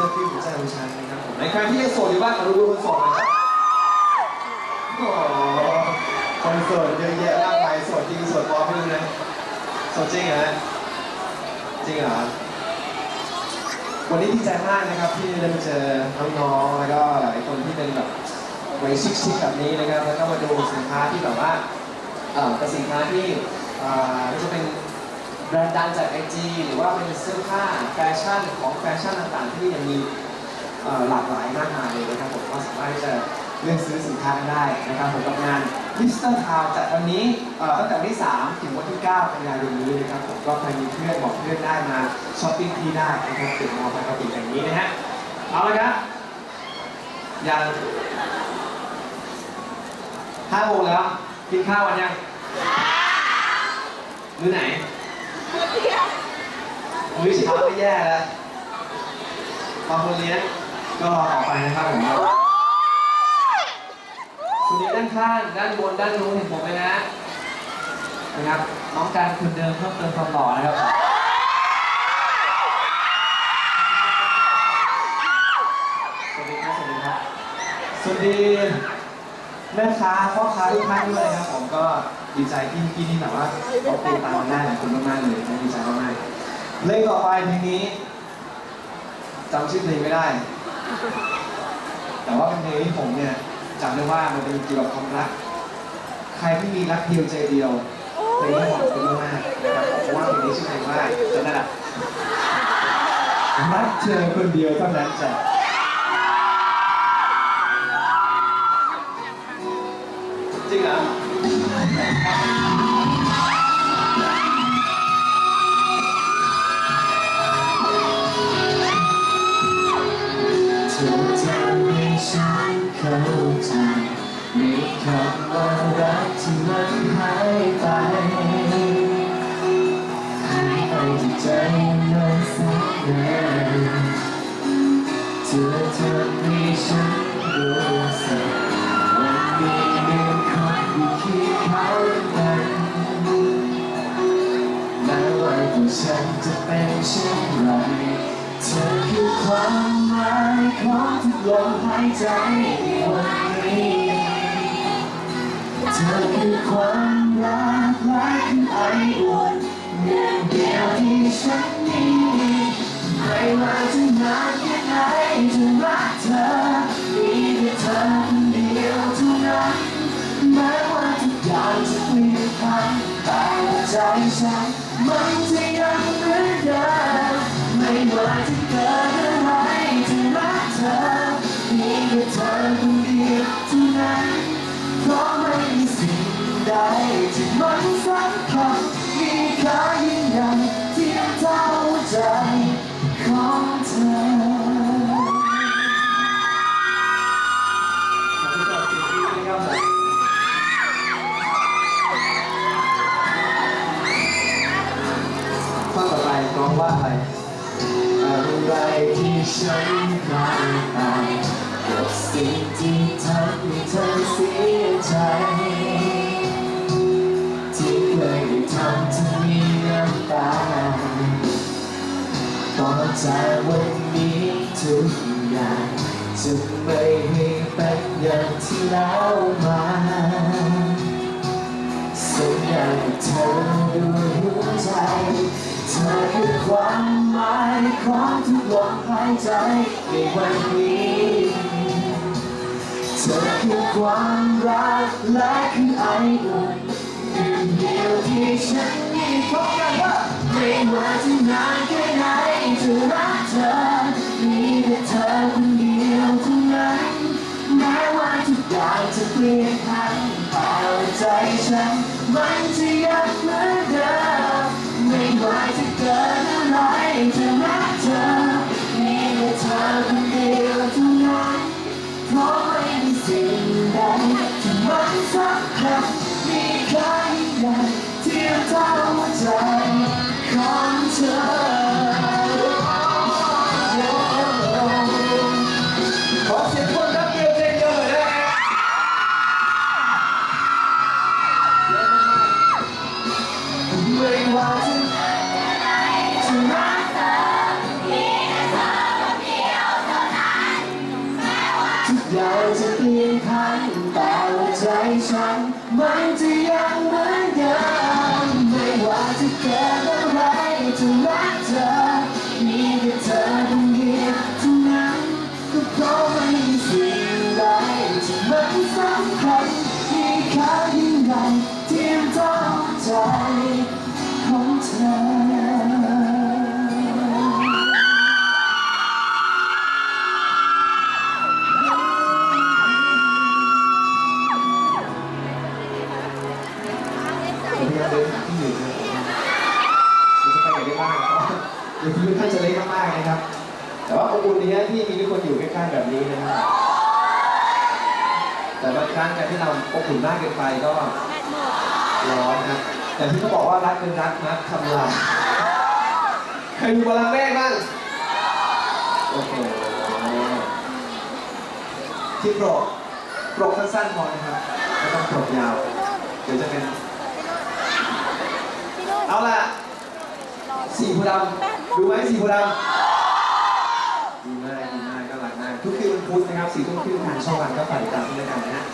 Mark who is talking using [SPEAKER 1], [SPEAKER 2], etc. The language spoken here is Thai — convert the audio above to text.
[SPEAKER 1] ื้อฟิวหัวใจของฉันนะครับผมในใครที่ยังโสดอยู่บ้างขอดูคนโสดน่อยครับโอ้โหคนโสดเยอะแยะมากมายสดจริงสดปลอมไม่รู้นะสดจริงเหรอฮะจริงเหรอวันนี้ดีใจมากนะครับที่ได้มาเจอน้องๆแล้วก็หลายคนที่เป็นแบบวัยชิคๆแบบนี้นะครับแล้วก็มาดูสินค้าที่แบบว่าเอ่อเป็นสินค้าที่เอ่อไม่ว่าจะเป็น แบรนด์ดังจากไอจีหรือว่าเป็นเสื้อผ้าแฟชั่นของแฟชั่นต่างๆ ที่ยังมีเอ่อหลากหลายมากมายเลยนะครับผมก็สามารถที่จะเลือกซื้อสินค้ากันได้นะครับผมกับงานลิสเตอร์ทาวจัดวันนี้เอ่อตั้งแต่วันที่ 3 ถึงวันที่ 9 กันยายนนี้นะครับผมก็ใครมีเพื่อนบอกเพื่อนได้มาช้อปปิ้งที่ได้นะครับติดมอลล์ปกติอย่างนี้นะฮะเอาละครับยังห้าโมงแล้วกินข้าววันยังมื้อไหน มื้อเช้าก็แย่แล้วบางคนเลี้ยงก็รอต่อไปนะครับผมคุนี้ด้านข้างด้านบนด้านนู้นเห็นผมไหมนะนะครับน้องการคนเดิมเพิ่มเติมความหล่อนะครับสวัสดีครับสวัสดีครับสวัสดี แม่ค้าพ่อค้าทุกท่านด้วยนะครับผมก็ดีใจที่พี่นี่แบบว่าเขาตีตามมาได้ขอบคุณมากๆเลยดีใจมากๆเพลงต่อไปเพลงนี้จำชื่อเพลงไม่ได้ แต่ว่าเป็นเพลงที่ผมเนี่ยจำได้ว่ามันเป็นเกี่ยวกับความรัก ใครที่มีรักเดียวใจเดียวเพลงนี้เหมาะกับคุณมากๆนะครับเพราะว่าเพลงนี้ชื่อเพลงว่าจะนั่นแหละรักเธอคนเดียวเท่านั้นจ้ะ จ
[SPEAKER 2] มหายใจในวันนี้เธอคือความรักไร้คือไออุ่นเดียวที่ฉันมีไม่ว่าจะนานแค่ไหน ว่าอะไรอะไร
[SPEAKER 1] ที่
[SPEAKER 2] ฉันพลาดไปกับสิ่งที่ทำให้เธอเสียใจ ที่เคยได้ทำเธอมีน้ำตาต่อจากวันนี้ทุกอย่างจะไม่ให้เป็นอย่างที่แล้วมาสัญญากับเธอด้วยหัวใจ ความหมายของทุกลมหายใจในวันนี้ เธอคือความรักและคือไออุ่นหนึ่งเดียวที่ฉันมีพบกันว่าไม่ว่าจะนานแค่ไหนจะรักเธอมีแต่เธอคนเดียวเท่านั้นแม้ว่าทุกอย่างจะเปลี่ยนพันแต่ใจฉันมันจะยัง
[SPEAKER 1] อบอุ่นนี้ที่มีทุกคนอยู่ใกล้ๆแบบนี้นะครับแต่บางครั้งการที่เราอบอุ่นมากเกินไปก็ร้อนนะแต่ที่เขาบอกว่ารักเป็นรักนักทำลายใครดูบอลลังก์แม่บ้างโอ้โหที่โปรกโปรกสั้นๆพอนะครับไม่ต้องโปรกยาว เดี๋ยวจะเป็น เอาล่ะสีโพธิ์ดำดูไหมสีโพธิ์ดำดีมากดีมากก็รักมากทุกคืนวันพุธนะครับ สี่ทุ่มครึ่งทางช่องวันก็ฝากติดตามด้วยกันนะฮะ